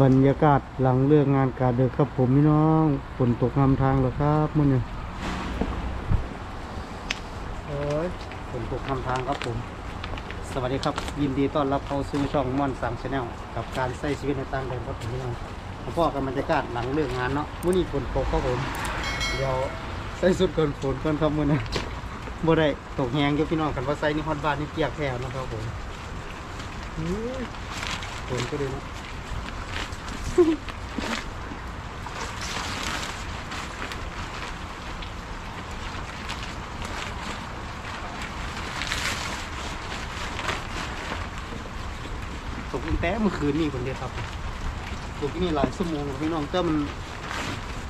บรรยากาศหลังเลิกงานการเดินครับผมพี่น้องฝนตกนำทางแล้วครับมื่อนี้โอ้ยฝนตกนำทางครับผม สวัสดีครับ ยินดีต้อนรับเข้าสู่ช่องม่อนสังชาแนลกับการใช้ชีวิตในต่างแดนครับผมพี่น้องผมพ่อกันบรรยากาศหลังเลิกงานเนาะมื่อนี้ฝนตกครับผมเดี๋ยวใส่สุดก่อนฝนก่อนครับมื่อนี้บ่ได้ตกแหงอยู่พี่น้องกันว่าใส่นี่ฮอตบ้านนี่เปียกแถวนะครับผมฝนก็เลยเนาะ ตกตั้งแต่เมื่อคืนนี่คนเดียวครับตกที่นี่หลายชั่วโมงพี่น้องแต่มัน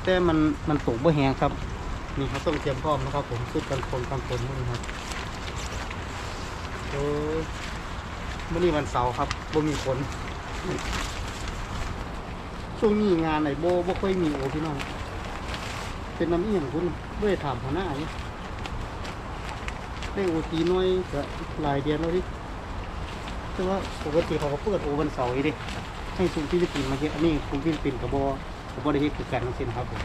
แต่มันมันตกบ่แหงครับ นี่เขาต้องเตรียมพร้อมนะครับ ผมสุดกันฝนกันฝนมื้อนี้ครับโอ้ยมื่อนี้วันเสาร์ครับบ่มีฝน ช่วงนี้งานไหนโบบ่ค่อยมีโอพี่น้อง เป็นน้ำเอียงคุณไม่ได้ถามหัวหน้านี่ได้โอทีน้อยก็หลายเดือนแล้วดิแต่ว่าปกติเขาก็เปิดโอวันเสาร์ดิให้ซุมฟิลิปปินส์มาเฮ็ดอันนี้ซุมฟิลิปปินส์กับบกับบได้เฮ็ดคือกันทั้งสิ้นครับผม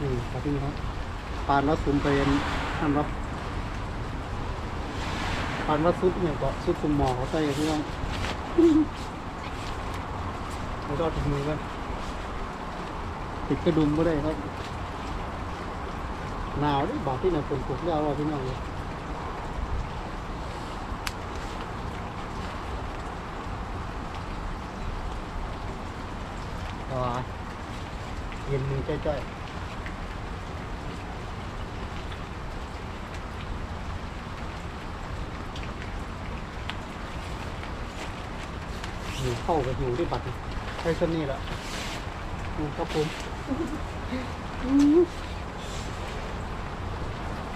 นี่ครับพี่ครับปานวัดซุมไปอัน นั่นรับปานวัดซุปเนี่ยก็ซุปซุมหมอเขาใส่พี่น้องแล้วก็ถุงมือกันติดกระดุมก็ได้ครับหนาวดิบอกที่ไหนฝนตกยาวว่าพี่น้องเลยอ๋อเย็นมือจ้อยๆ เข้ากับหิวด้วยบัตรใช้เส้นนี้แหละดูครับผม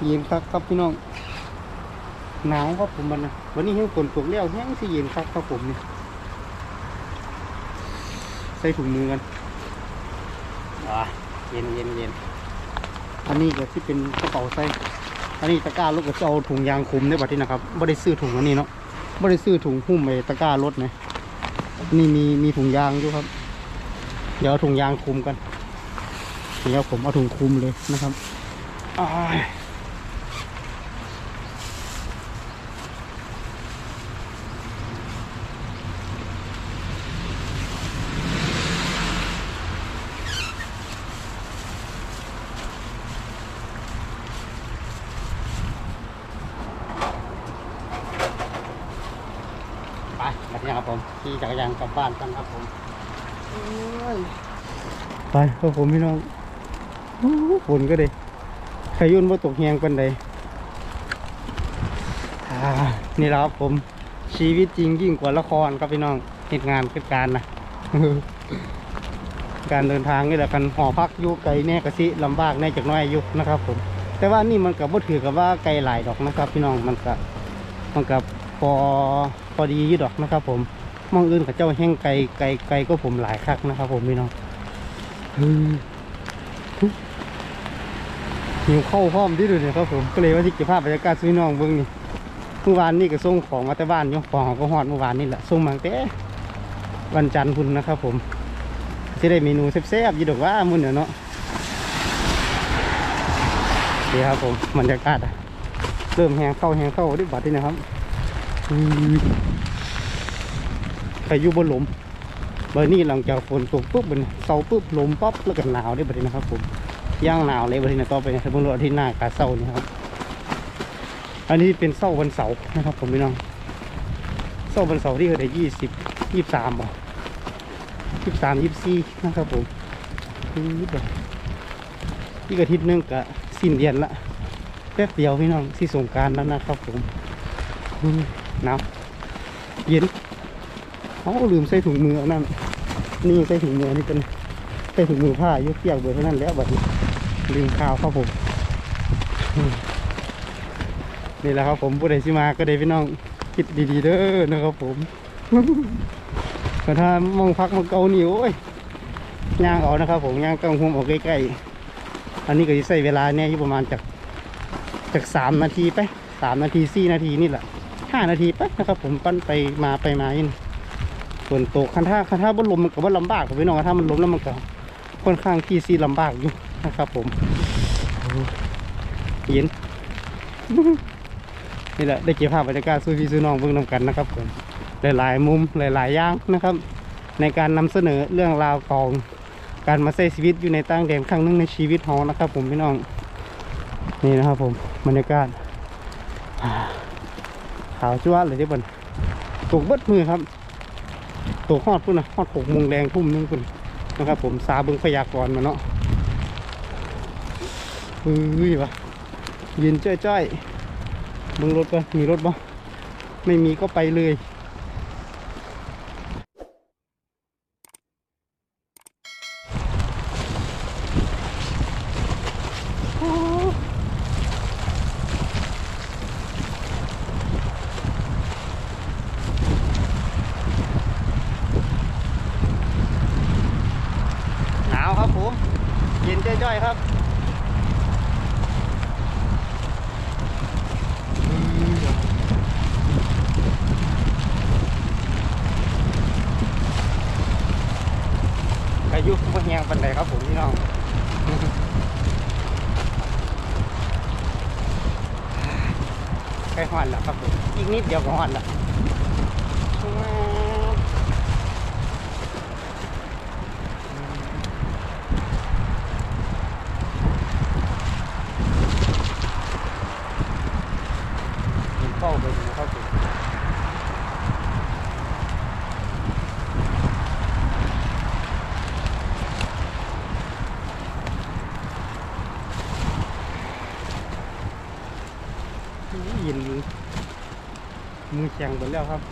เย็นครับครับพี่น้องหนาวครับผมมันนะวันนี้เห็นฝนตกแล้วแห้งสิเย็นครับครับผมนี่ใส่ถุงมือกันอ่าเย็นเย็นเย็นอันนี้ก็ที่เป็นกระเป๋าใส่อันนี้ตะกร้ารถก็จะเอาถุงยางคลุมได้บัดนี้นะครับไม่ได้ซื้อถุงอันนี้เนาะไม่ได้ซื้อถุงหุ้มไอ้ตะกร้ารถนะ นี่มีมีถุงยางอยู่ครับ เดี๋ยวเอาถุงยางคลุมกัน เดี๋ยวผมเอาถุงคลุมเลยนะครับอ้ายไปแบบนี้ครับผมขี่จักรยานกลั บบ้านกันครับผมโอ้ยไปครับผมพี่น้องโอ้โหฝนก็ดีขยุ่นว่าตกแหงปันใดอ่านี่แหละครับผมชีวิตจริงยิ่งกว่าละครครับพี่น้องเหตุงานคือการนะการเดินทางนี่แหละกันหอพักอยู่ไกลแน่กะสิลำบากแน่จากหน้อยอยู่นะครับ ผม แต่ว่านี่มันกับบ่ถือกับว่าไกลหลายดอกนะครับ พี่น้องมันกับมันกับพอพอดีอยู่ดอกนะครับ ผม มองอื่นกับเจ้าแห้งไกลไกลไกลก็ผมหลายครั้งนะครับ ผมพี่น้องหิวเข้าวพร้อมที่ดูเนี่ยครับผมก็เลยว่าที่เก็บภาพบรรยากาศซื้อน้องเบิ้องนี่เมื่อวานนี่ก็ส่งของมาแต่บ้านยู่ของก็ฮอดเมื่อวานนี่แหละส่งมางแต่วันจันทร์พุ่นนะครับ ผมจะได้เมนูแซ่บๆยี่ดอกว่ามุ่นเนาะเดีครับผมบรรยากาศอะเริ่มแหงเข้าแหงเข้าด้วยบัดนี่นะครับ ใครอยู่บนหลุมบอร์นี่หลังจากฝนตกปุ๊บมันเสาปุ๊บลมปั๊บแล้วก็หนาวได้บัดนี้นะครับผมย่างหนาวเลยบัดนี้ต่อไปนะถ้าเบิ่งรถที่หน้ากาเสานี่ครับ อันนี้เป็นเสาวันเสาร์นะครับผมพี่น้องเสาวันเสาร์ที่เขาได้ยี่สิบยี่สิบสามบ่ยี่สิบสามยี่สิบสี่นะครับผมนี่แบบอีกอาทิตย์หนึงกะสิ้นเดือนละแป๊บเดียวพี่น้องที่สงการแล้วนะครับผมหนาวเย็น เขาลืมใส่ถุงมือนั่น นี่ใส่ถุงมือนี่เป็นใส่ถุงมือผ้ายุกเปียกเบอร์เท่านั้นแล้วแบบนี้ลืมข่าวครับผม นี่แหละครับผมผู้ใดสิมาก็ได้พี่น้องคิดดีๆเด้อนะครับผมแต่ถ้ามองพักมาเกาหนิวโอ้ยย่างเอานะครับ ผมย่างกลางหุมออกใกล้ๆอันนี้ก็จะใช้เวลาเนี่ยอยู่ประมาณจากจากสามนาทีไปสามนาทีสี่นาทีนี่แหละห้านาทีไปนะครับ ผมปั้นไปมาไปมาอิน ฝนตกคันท่าคันท่าบนลมมันก็ว่าลำบากครับพี่น้องถ้ามันล้มแล้วมันก็ค่อนข้างที่ซีลำบากอยู่นะครับ ผมเย็นนี่แหละได้เก็บภาพบรรยากาศสู้พี่สู้น้องเบิ่งนำกันนะครับผมหลายๆมุมหลายๆอย่างนะครับ ในการนำเสนอเรื่องราวของการมาใช้ชีวิตอยู่ในต่างแดนครั้งหนึงในชีวิตของนะครับ ผมพี่น้องนี่นะครับ ผมบรรยากาศอ่าขาวจ้วะเลยที่บนตกเบิดมือครับ ตกฮอดพุ่นนะฮอดหกโมงแดงทุ่มหนึงพุ่นนะครับ ผมซาเบิงพยากรณ์มาเนาะเฮ้ยวะยืนจ้อยๆเบิงรถปะมีรถปะไม่มีก็ไปเลย หนาวครับผม เย็นจ้อยๆครับอายุก็แหงปันใดครับผมพี่น้อง ใกล้หอนแล้วครับผมอีกนิดเดียวก็หอนแล้วกินข้าวไปนะครับผมยินมือ แข็งหมดแล้วครับ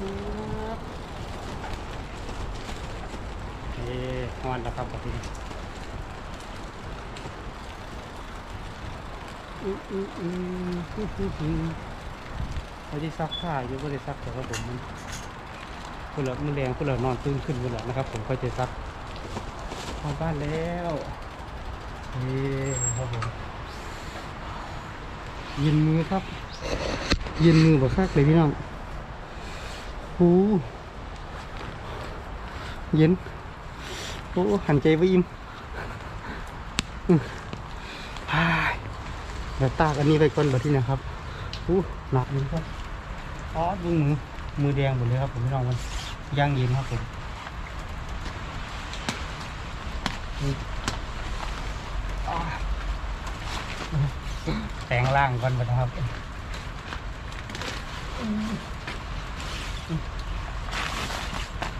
อืมครับเอ้ฮอนแล้วครับบัดนี้อืมอืมอืมอืมอืมอืมเขาที่ซักผ้าอยู่ก็ได้ซักแต่ว่าผมมัน คุณเหลือมือแรงคุณเหลือนอนตื่นขึ้นคุณเหลือนะครับ ผมก็จะซักเข้าบ้านแล้วนี่ครับผมย็นมือครับย็นมือบ่คักเลยพี่น้องโอ้เย็นโอ้หันใจไว้ยิ้มอืมฮ่ายเดี๋ยวตากอันนี้ไปก่อนแบบที่นะครับอู้หนักเลยครับอ๋อดูมือ มือแดงหมดเลยครับผมพี่น้องมันย่างเย็นครับผมแต่งร่างก่อนไปนะครับ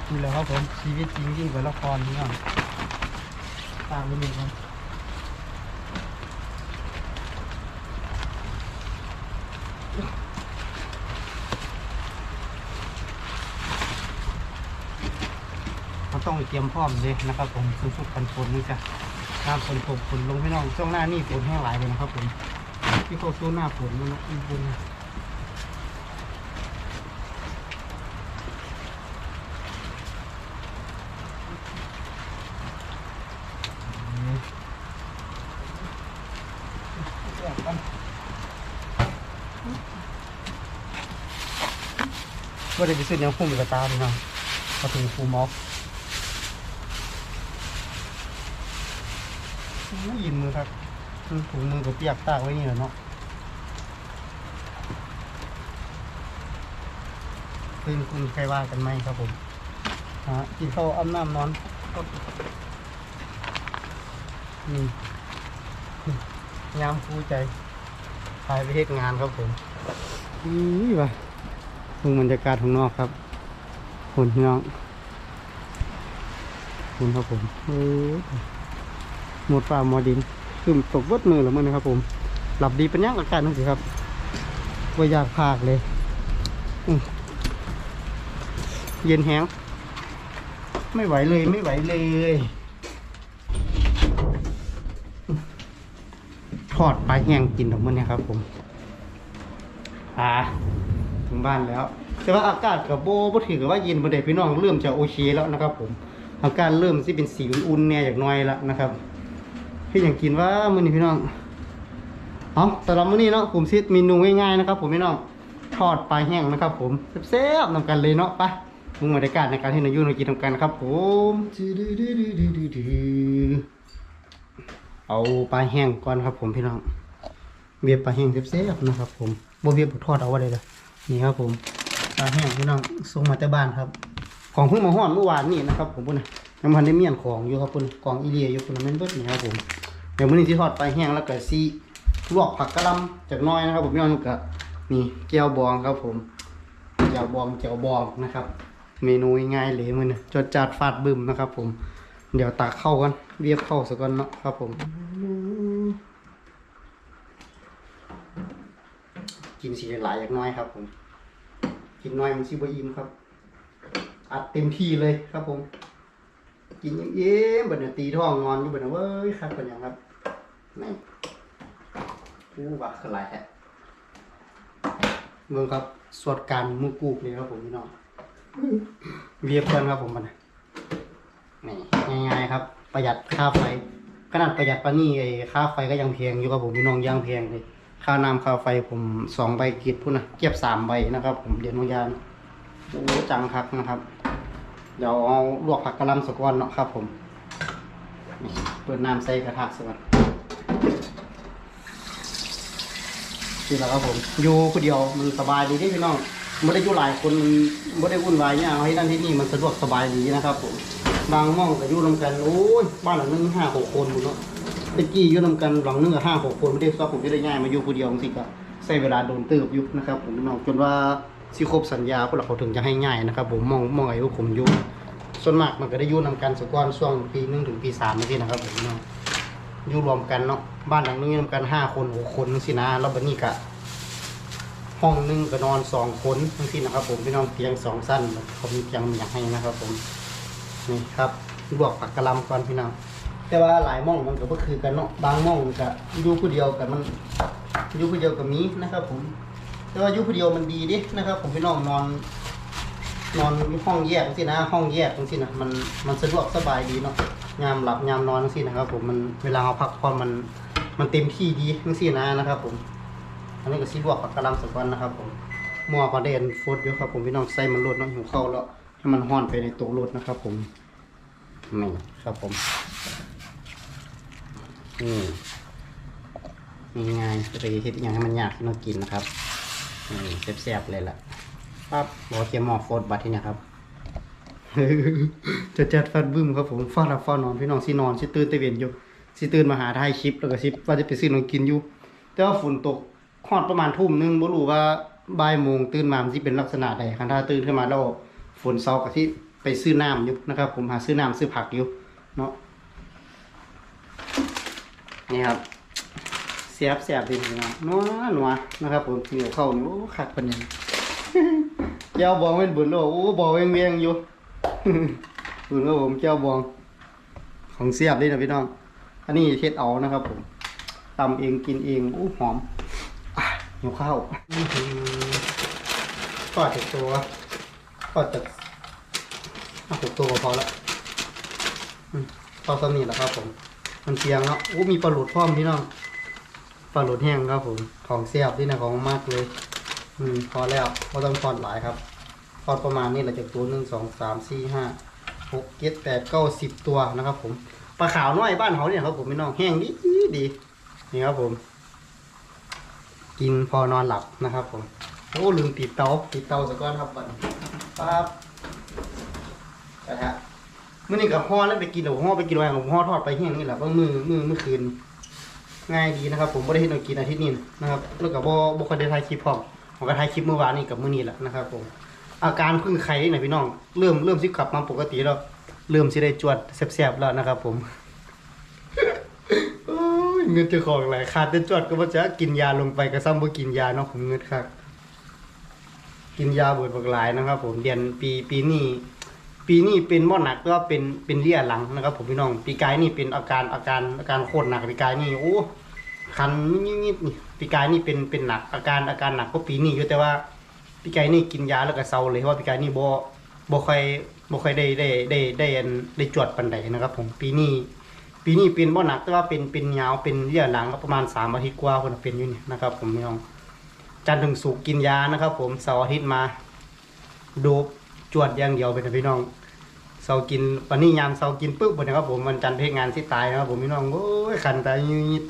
นี่แหละครับผมชีวิตจริงยิ่งกว่าละครนี่ครับตามไปดูครับเราต้ องเตรียมพร้อมเลยนะครับผมคือชุดกันฝนนี่จ้ะน้ำฝนตกฝนลงพี่น้องช่วงหน้านี่ฝนแห้งหลายเลยนะครับผมที่เขาสู้หน้าฝนนั่นนะอีกคนก็ได้ไปซื้อเนื้อคุ้มกระตาพี่น้องมาถึงฟูมอฟ ไม่ยินมือครับถุงมือกับเปียกตากไว้นี่แหละเนาะคืนคุณใครว่ากันไหมครับผมฮะกินข้าวอ้ำน้ำนอนนี่ยามฟูใจพายไปเฮ็ดงานครับผมนี่ว่ะดูบรรยากาศข้างนอกครับคุณพี่น้องคุณครับผมโอ้ หมดฟ้าหมอดินคือตกเบดมือแล้วมั้งนะครับ ผม หลับดีเป็นยังอาการนั่นสิครับว่าอยากพากเลย เย็นแห้งไม่ไหวเลยไม่ไหวเลยทอดปลาแห้งกินของมันเนี่ยครับผม อ่า ถึงบ้านแล้ว แต่ว่าอากาศกับโบบ่ถือว่าเย็นบ่ได้พี่น้องเริ่มจะโอเคแล้วนะครับ ผม อากาศเริ่มสิเป็นสีอุ่นๆเนี่ยอย่างน้อยแล้วนะครับ พี่อย่างกินว่ามื้อนี้พี่น้องเอาสำหรับมื้อนี้เนาะผมซิดเมนูง่ายๆนะครับ ผมพี่น้องทอดปลาแห้งนะครับ ผมแซ่บๆนำกันเลยเนาะไปมึงบรรยากาศในการที่นายยุ่นกินนำกันครับ ผมเอาปลาแห้งก่อนครับ ผมพี่น้องเบียบปลาแห้งแซ่บๆนะครับ ผมบ่เบียบทอดเอาไว้เลยเลยนี่ครับ ผมปลาแห้งพี่น้องส่งมาจากบ้านครับ ของเพิ่งมาฮ้อนเมื่อวานนี่นะครับ ผมพุ่นนะยังพันได้เมียนของอยู่ครับพุ่นกองอีเลียอยู่พุ่นนะแม่นเบิดนี่ครับผม ดี๋ยวมื้อนี้ที่ทอดปลาแห้งแล้วก็สิลวกผักกะหล่ำจากน้อยนะครับ ผมย้อนกับนี่แก้วบองครับผมแก้วบองแก้วบองนะครับ เมนูง่ายๆเลยมือนี่จดจัดฟาดบึมนะครับ ผม เดี๋ยวตักเข้ากันเรียบเข้าสักก่อนเนาะครับ ผม กินสีหลายอย่างน้อยครับ ผม กินน้อยมันสิบอิ่มครับ อัดเต็มที่เลยครับผมกินเย้มๆบัดเนี่ยตีท้องงอนอยู่บัดเนี่ยเว้ยครับเป็นอย่างครับ นี่อู้ว่าคืออะไรแฮะเมืองครับสวดการมือกูกเลยครับผมพี่น้องเวียบเพื่อนครับผมมันน่ะนี่ง่ายๆครับ ประหยัดค่าไฟขนาดประหยัดปานนี่ไอ้ค่าไฟก็ยังแพงอยู่ครับผมพี่น้องยังแพงเลยค่าน้ำค่าไฟผมสองใบกิดพุ่นนะเก็บสามใบนะครับ ผมเดือนนุยานโอ้จังครับนะครับ เดี๋ยวเอาลวกผักกะหล่ำสักวันเนาะครับ ผมนี่เปิดน้ำใส่กระทะสักวัน นี่แหละครับผมอยู่คนเดียวมันสบายดีที่พี่น้องไม่ได้อยู่หลายคนมันไม่ได้วุ่นวายเนี่ยเอาให้นั่นที่นี่มันสะดวกสบายดีนะครับผมบางม่องก็อยู่รวมกันโอ้ยบ้านหลังนึงห้าหกคนหมดเนาะตะกี้อยู่รวมกันหลังนึงก็ห้าหกคนไม่ได้ซักผมจะได้ง่ายมาอยู่คนเดียวบางทีก็ใช้เวลาโดนเติบยู่นะครับผมพี่น้องจนว่าสิครบสัญญาพวกเราเขาถึงจะให้ง่ายนะครับ ผมมองมองไอ้พวกผมอยู่ส่วนมากมันก็ได้ยู่นำกันสักอนช่วงปีหนึ่งถึงปีสามนี่นะครับผมพี่น้อง อยู่รวมกันเนาะบ้านหลังนึงอยู่รวมกันห้าคนหกคนสินะแล้วบัดนี้ก็ห้องนึงก็นอนสองคนทั้งที่นะครับ ผมพี่น้องเตียงสองสั้นเขามีเตียงอยากให้นะครับ ผมนี่ครับลวกผักกะลำก่อนพี่น้องแต่ว่าหลายม่องมันก็บ่คือกันเนาะบางม่องก็อยู่ผู้เดียวกันมันอยู่ผู้เดียวก็มีนะครับ ผม แต่ว่าอยู่ผู้เดียวมันดีดินะครับ ผมพี่น้องนอน นอนห้องแยกจังซี่นะ ห้องแยกจังซี่นะมันมันสะดวกสบายดีเนาะ ยามหลับยามนอนจังซี่นนะครับ ผมมันเวลาเราพักผ่อนมันมันเต็มที่ดีจังซี่นนะนะครับ ผม อันนี้ก็สีบวกกับกระลำสักวันนะครับ ผมมัวประเด็นฟุดอยู่ครับ ผมพี่น้องใส่มันลดน้องหิวเข้าวแล้วให้มันห้อนไปในตัวรถนะครับ ผมนี่ครับผมนี่ง่ายๆจะไปเฮ็ดอย่างให้มันยากให้เรากินนะครับนี่แซ่บๆเลยล่ะปั๊บบอกเกียร์หมอโฟดบัตที่นี่ครับ จะจัดฟัดบึ้มครับผมฟาดรับฟาดนอนพี่น้องสินอนสิตื่นตะเวนอยู่สิตื่นมาหาถ่ายคลิปแล้วก็สิว่าจะไปซื้อของกินอยู่ แต่ว่าฝนตกฮอดประมาณทุ่มหนึงบ่รู้ว่าบ่ายโมงตื่นมามันสิเป็นลักษณะใดคันถ้าตื่นขึ้นมาแล้วฝนเซาก็สิไปซื้อน้ำอยู่นะครับ ผมหาซื้อน้ำซื้อผักอยู่เนาะนี่ครับเสียบเสียบดีน้องนัวนัวนะครับ ผมเหนียวเข้านี่โอ้คักปานนี้แก้วบองเป็นบุญโลกโอ้บองเวียงอยู่ บุญครับผมแก้วบอง ของเสียบเลยนะพี่น้อง อันนี้เช็ดเอานะครับผมตำเองกินเองอู้หอมหิวข้าวอื้อหือทอดจากตัวทอดจากอะจากตัวพอละอืมพอสำนีแหละครับผม มันเพียงแล้วอู้มีปลาหลุดพร้อมพี่น้องปลาหลุดแห้งครับผม ของเสียบที่นะของมากเลย อืมพอแล้วก็ต้องทอดหลายครับ ทอดประมาณนี้แหละจากตัวหนึ่งสองสามสี่ห้าหกเจ็ดแปดเก้าสิบตัวนะครับ ผมปลาขาวน้อยบ้านเขาเนี่ยครับผมพี่น้องแห้งดีดีนี่ครับผม กินพอนอนหลับนะครับ ผมโอ้ลืมติดเตาติดเตาสักก้อนครับบันี้ปั๊บกระทะมื่อนี้กับห่อแล้วไปกินเดี๋ยวห่อไปกินอะไว้ผมห่อทอดไปแห้งนี่แหละเมื่อมือมือเมื่อคืนง่ายดีนะครับ ผมไม่ได้เห็นเรากินอาทิตย์นี้นะครับแล้วก็บ่บ่เคยได้ถ่ายคลิปพร้อมผมก็ถ่ายคลิปเมื่อวานนี้กับมื้อนี้แหละนะครับ ผม อาการพึ่งไข้นี่นะพี่น้อง เริ่มเริ่มสิกลับมาปกติแล้ว เริ่มสิได้จวดแซ่บๆแล้วนะครับ ผมเงินเจ้าของหลายขาดแต่จวดก็บ่จะกินยาลงไปก็ซ้ำบ่กินยาเนาะผมเงินคักกินยาเบิดบักหลายนะครับ ผมเดือนปีปีนี้ปีนี้เป็นบ่หนักก็เป็นเป็นเลี่ยหลังนะครับ ผมพี่น้องปีกายนี่เป็นอาการอาการอาการโคตรหนักปีกายนี่โอ้คันนิดๆนี่ปีกายนี่เป็นเป็นหนักอาการอาการหนักก็ปีนี้อยู่แต่ว่า ปีกายนี่กินยาแล้วก็เซาเลยเพราะว่าปีกายนี่บ่บ่ค่อยบ่ค่อยได้ได้ได้ได้อันได้จวดปานใดนะครับ ผมปีนี้ปีนี้เป็นบ่หนักแต่ว่าเป็นเป็นยาวเป็นเยื่อหนังก็ประมาณ3อาทิตย์กว่าคนเป็นอยู่นี่นะครับ ผมพี่น้องจันทร์ถึงศุกร์กินยานะครับ ผมเสาร์อาทิตย์มาดบจวดอย่างเดียวเป็นพี่น้องเสาร์กินวันนี้ยามเสาร์กินปุ๊บนะครับผมวันจันทร์เพกงานที่ตายนะครับผมพี่น้องโอ้ยขันตาย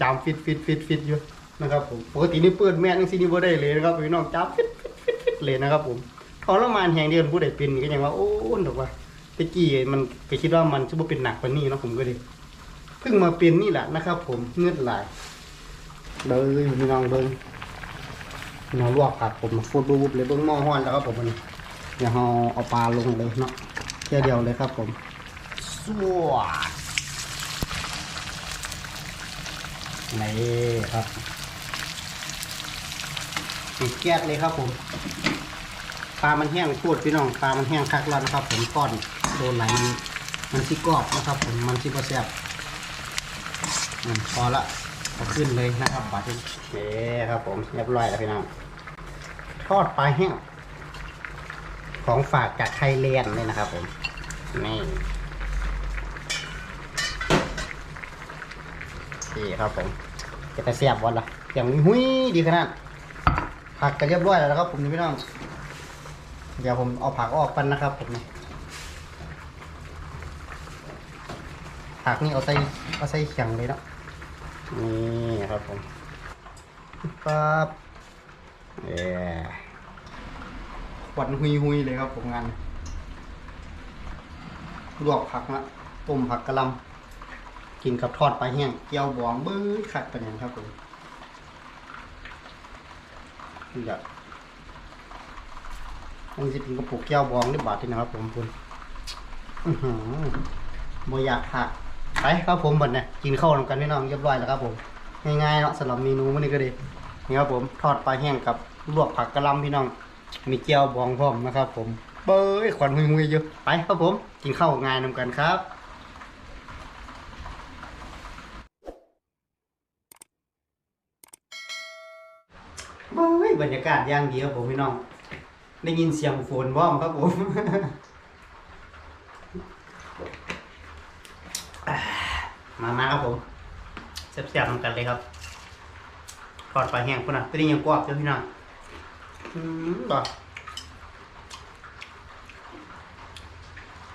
จามฟิตฟิตฟิตฟิตอยู่นะครับผมปกตินี่เปิดแม่นสินี่บ่ได้เลยนะครับพี่น้องจามฟิตฟิตฟิตฟิต เลยนะครับผมทรมานแหงเดียวผู้ใดเป็นก็ยังว่าโอ้นถูกว่าตะกี้มันก็คิดว่ามันจะบ่เป็นหนักกว่านี้นะผมก็เลยเพิ่งมาเป็นนี่แหละนะครับ ผมเงือดไหลเบิ้งพี่น้องเบิ้งพี่น้องลวกผักผมฟูดบุบเลยเบิ้งหม้อห้อนแล้วครับผมอันนี้เดี๋ยวเราเอาปลาลงเลยเนาะแค่เดียวเลยครับผมสวัสดีครับ ปิดแก๊สเลยครับผมปลามันแห้งโคตรพี่น้องปลามันแห้งคักแล้วนะครับ ผมก้อนโดนไหลมันมันสิกรอบนะครับ ผมมันสิบ่แซบอืมพอละเอขึ้นเลยนะครับบาดนี้เย้ครับผมเรียบร้อยแล้วพี่น้องทอดปลาแห้งของฝากจากไทยแลนด์เลยนะครับ ผมนี่นี่ครับผมจะไปเสียบวันละอย่างหุ้ยดีขนาด ผักก็เรียบร้อยแล้วนะครับ ผมนี่พี่น้อง เดี๋ยวผมเอาผักออกกันนะครับ ผมนี่ผักนี่เอาใส่เอาใส่เขียงเลยเนาะนี่ครับผมปั๊บเอ่ควันหุยหุยๆเลยครับผมงานลวกผักนะต้มผักกะหล่ำกินกับทอดปลาแห้งเกี๊ยวบองเบื้อขัดเป็นอย่างครับผม นี่อยากมันจะเป็นกระปุกแก้วบองหรือบาทที่นะครับผมคุณอือหือบ่อยากผักไปครับผมบัดเนี่ยกินข้าวนำกันพี่น้องเรียบร้อยแล้วครับผม ง่ายๆเนาะสำหรับเมนูมื้อนี้ก็ดีนี่ครับผมทอดปลาแห้งกับลวกผักกระลำพี่น้อง มีเจียวบองพร้อมนะครับผมเบ้ยควันหุยๆอยู่ไปครับผม กินข้าวง่ายนำกันครับเบรรยากาศอย่างดีครับผมพี่น้อง ได้ยินเสียงฝนบ้อมครับผมมามาครับผมเสียบๆเหมือนกันเลยครับทอดปลาแห้งพุ่นน่ะตัวนี้ยังกรอบเจ้าพี่น้องอืมบ่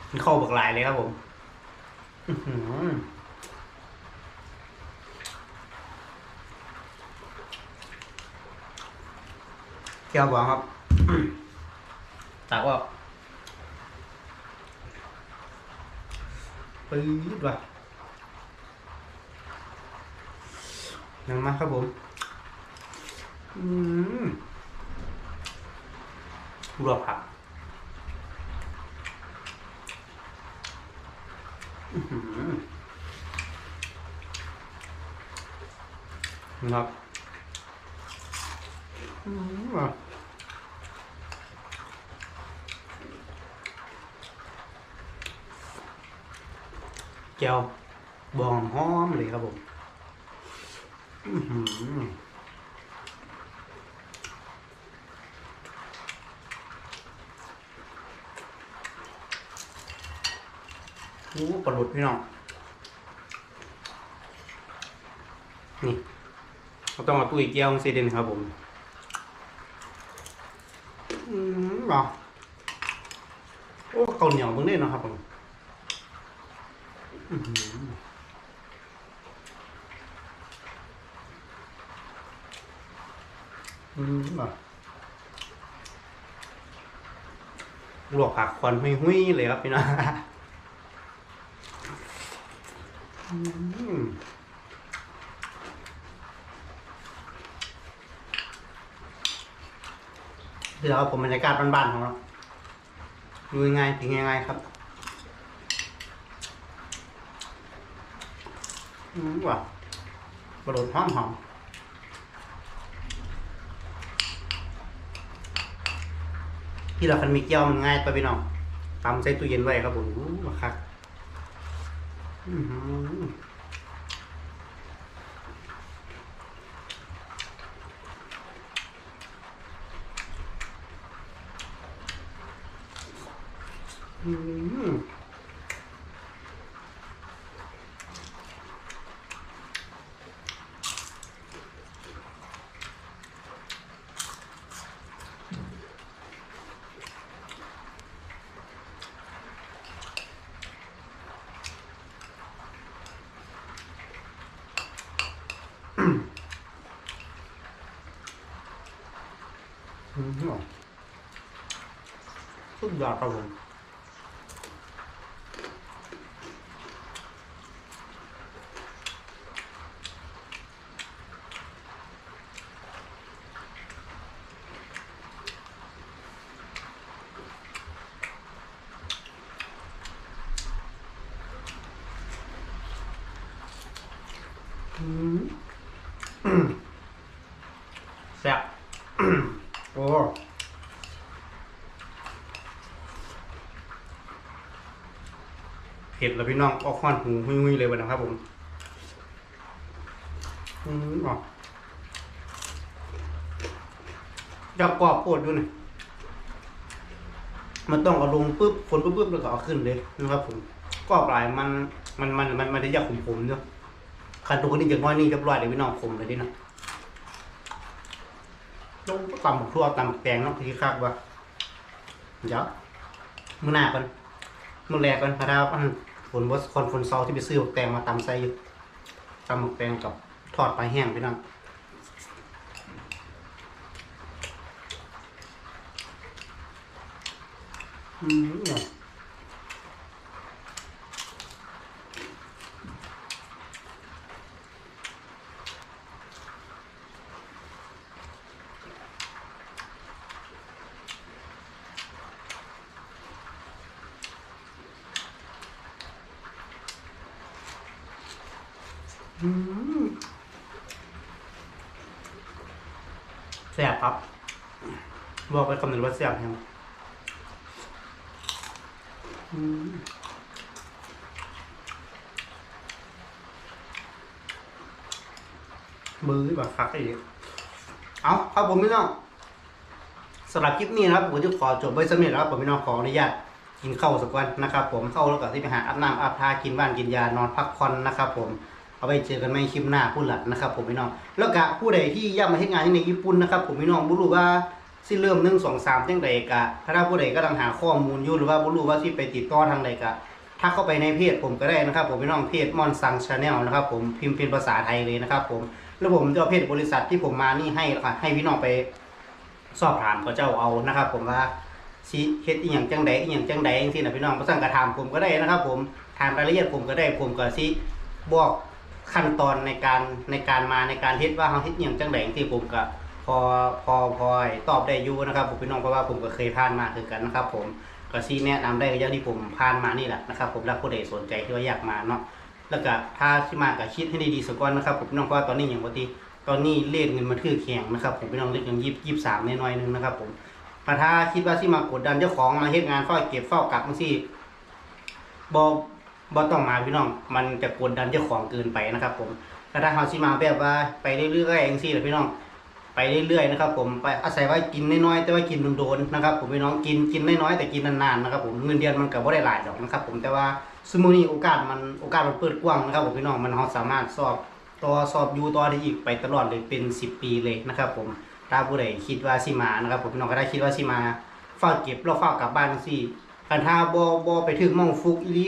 มันเข้าบักหลายเลยครับผม อือ หือเที่ยวบองครับ ตักว่าปื๊ดว่ะยังมาครับผม อืมรวบผักอื้อหือนะครับอืมว่ะ แก้วบองหอมเลยครับผมอื้อหือโอ้ปลาหลุดพี่น้อง นี่เราต้องมาตุ้ยเกี๊ยวเซเดนครับผม อืมอะโอ้ข้าเหนียวเพิ่งได้เนะครับผม อื้อหืออืมอะลวกผักควันหุยเลยครับพี่น้องอืมเดี๋ยวผมบรรยากาศบ้านๆของเราดูง่ายๆถึงง่ายๆครับ อืมว่ะกระโดดหอมหอมที่เราคันมีเกี๊ยวมันง่ายไปพี่น้องตำใส่ตู้เย็นไว้ครับผมอู้มาคักอือหือ อืมอืม สุดยอดครับผม อืมอืมแซ่บ โอ้ เผ็ดแล้วพี่น้องออกควันหูหุยๆเลยวันนะครับผมอืมอ๋อจับกรอบโคตรด้วยนะมันต้องเอาลงปุ๊บคนปุ๊บปุ๊บแล้วก็เอาขึ้นเลยนะครับผมกรอบหลายมันมันมันมันมันจะยากขมๆเนาะขันตัวนี้อย่างน้อยนี่เรียบร้อยเลยพี่น้องคมเลยดิเนาะลงตำบักทั่วตำบักแตงเนาะที่คาดว่าเดี๋ยวมือหน้ากัน มือแรกกันพราวอันฝนวัสคนฝนเซาที่ไปซื้อหมกแตงมาตำใส่อยู่ตำหมกแตงกับทอดปลาแห้งไปนั่งอืมเนี่ย อืมแซ่ บครับ บอกไปคำหนึ่งว่าแซ่บแฮงอืมมือแบบคักอีกเอาครับผมพี่น้องสำหรับคลิปนี้นะครับผมจะขอจบไว้สักนิดนะครับผมพี่น้องขออนุญาตกินข้าวสักวันนะครับ ผมเข้าแล้วก็ที่ไปหาอาบน้ำอาบทากินบ้านกินยานอนพักผ่อนนะครับ ผม เอาไปเจอกันในคลิปหน้าพูดละนะครับผมพี่น้อง แล้วก็ผู้ใดที่อยากมาเฮ็ดงานในญี่ปุ่นนะครับผมพี่น้องบ่รู้ว่าสิเริ่มหนึ่งสองสามจังใดกะถ้าผู้ใดก็กำลังหาข้อมูลอยู่หรือว่าบ่รู้ว่าสิไปติดต่อทางใดกะถ้าเข้าไปในเพจผมก็ได้นะครับ ผมพี่น้องเพจมอนซังชาแนลนะครับผมพิมพ์เป็นภาษาไทยเลยนะครับ ผมแล้วผมจะเอาเพจบริษัทที่ผมมานี่ให้ค่ะให้พี่น้องไปสอบถามก็เจ้าเอานะครับ ผมว่าสิเฮ็ดอีหยังจังใดอีหยังจังใดจังซี่นะพี่น้องบ่สั่งกระถามผมก็ได้นะครับ ผมถามรายละเอียดผมก็ได้ผมก็สิบอก ขั้นตอนในการในการมาในการเฮ็ดว่าเฮาเฮ็ดอหย่างจังไดที่ผมก็พอพอพอตอบได้อยู่นะครับผมพี่น้องเพราะว่าผมก็เคยผ่านมาคือกันนะครับ ผมก็ซีแนะนำได้ก็อย่างที่ผมผ่านมานี่แหละนะครับ ผมแล้วผู้ใดสนใจที่ว่าอยากมาเนาะแล้วก็ถ้าสิมาก็คิดให้ดีๆสักก่อนนะครับผมพี่น้องเพราะว่าตอนนี้อย่างปกติตอนนี้เลทเงินมันถือแข็งนะครับผมพี่น้องเลทเงินยี่ยี่สามน้อยๆนึงนะครับ ผมถ้าคิดว่าสิมากดดันเจ้าของมาเฮ็ดงานเฝ้าเก็บเฝ้ากลับจังซี่บ่ บ่ต้องมาพี่น้อง มันจะกดดันเจ้าของเกินไปนะครับ ผมแต่ถ้าเฮาสิมาแบบว่าไปเรื่อยๆจังซี่แหละพี่น้องไปเรื่อยๆนะครับผมไปอาศัยว่ากินน้อยๆแต่ว่ากินโดนๆนะครับ ผมพี่น้องกินกินน้อยๆแต่กินนานๆนะครับผมเงินเดือนมันก็บ่ได้หลายดอกนะครับ ผมแต่ว่าสมมุตินี้โอกาสมันโอกาสมันเปิดกว้างนะครับ ผมพี่น้องมันเฮาสามารถสอบต่อสอบอยู่ต่อได้อีกไปตลอดเลยเป็น 10 ปีเลยนะครับ ผมถ้าผู้ใดคิดว่าสิมานะครับ ผมพี่น้องก็ได้คิดว่าสิมาฝากเก็บแล้วฝากกลับบ้านจังซี่คันถ้าบ่บ่ไปถึงม่องฟุกอีหลี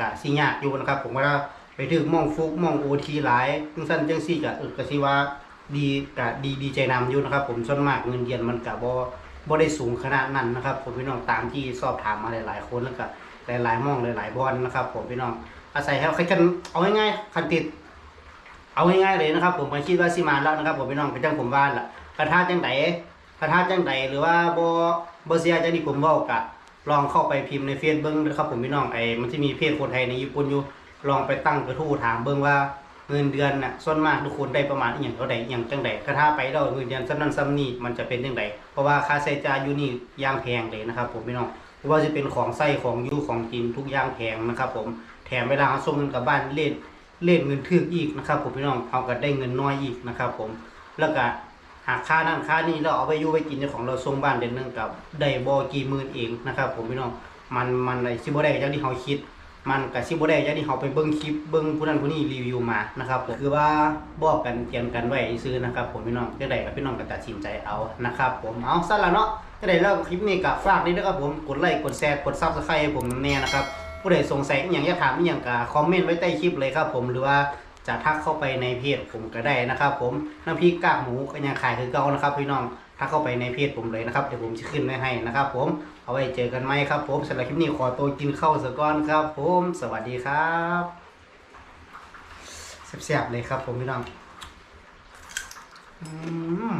กะสิยากอยู่นะครับ ผมว่าไปถึงมองฟุกมองโอทีหลายจังซั่นจังซี่กะเออก็สิว่าดีกะดีดีใจนำอยู่นะครับ ผมส่วนมากเงินเดือนมันกะบ่บ่ได้สูงขนาดนั้นนะครับ ผมพี่น้องตามที่สอบถามมาหลายๆคนแล้วก็หลายๆหมองหลายๆบอลนะครับ ผมพี่น้องอาศัยให้ใครกันเอาง่ายๆคันติด เอาง่ายๆเลยนะครับ ผมก็คิดว่าสิมาแล้วนะครับ ผมพี่น้องเป็นจังผมว่าล่ะกระทาจังไดกระทาจังไดหรือว่าบ่บ่เสียจังที่ผมเว้ากะ ลองเข้าไปพิมพ์ในเฟซเบิ้งนะครับผมพี่น้องไอ้มันจะมีเพจคนไทยในญี่ปุ่นอยู่ลองไปตั้งกระทู้ถามเบิ้งว่าเงินเดือนน่ะส่วนมากทุกคนได้ประมาณอย่างเท่าใดอย่างจังใดกระถ้าไปแล้วเงินเดือนซ้ำนั้นซ้ำนี่มันจะเป็นจังใดเพราะว่าค่าใช้จ่ายอยู่นี่ย่างแพงเลยนะครับ ผมพี่น้องเพราะว่าจะเป็นของใส้ของยูของกินทุกอย่างแพงนะครับ ผมแถมเวลาเอาส่งเงินกลับบ้านเล่นเล่นเงินทึกอีกนะครับ ผมพี่น้องเอาก็ได้เงินน้อยอีกนะครับ ผมแล้วก็ หากค่านั่นค่านี่เราเอาไปอยู่ไปกินเจ้าของเราส่งบ้านเดือนหนึงกับได้บ่กี่หมื่นเองนะครับ ผมพี่น้องมันมันอะไอ้ซิบ่ได้อย่างที่เขาคิด มันกับซิบ่ได้อย่างที่เขาไปเบิ่งคลิปเบิ่งผู้นั้นผู้นี้รีวิวมานะครับผมคือว่าบอกกันเตรียมกันไว้ซื้อนะครับ ผมพี่น้องจะได้กับพี่น้องก็ตัดสินใจเอานะครับ ผมเอาสั้นละเนาะจะได้เลิกคลิปนี้กับฝากนี้ด้วยครับผมกดไลค์กดแชร์กดซับสไครต์ให้ผมแน่นะครับผู้ใดสงสัยอย่างอยากถามอย่างก็คอมเมนต์ไว้ใต้คลิปเลยครับผมหรือว่า จะทักเข้าไปในเพจผมก็ได้นะครับ ผมน้ำพริกกากหมูก็ยังขายคือเก่านะครับ พี่น้องทักเข้าไปในเพจผมเลยนะครับเดี๋ยวผมจะขึ้นไว้ให้นะครับ ผมเอาไว้เจอกันไหมครับ ผมสำหรับคลิปนี้ขอตัวกินข้าวสะก่อนครับ ผมสวัสดีครับแซ่บๆเลยครับ ผมพี่น้องอืม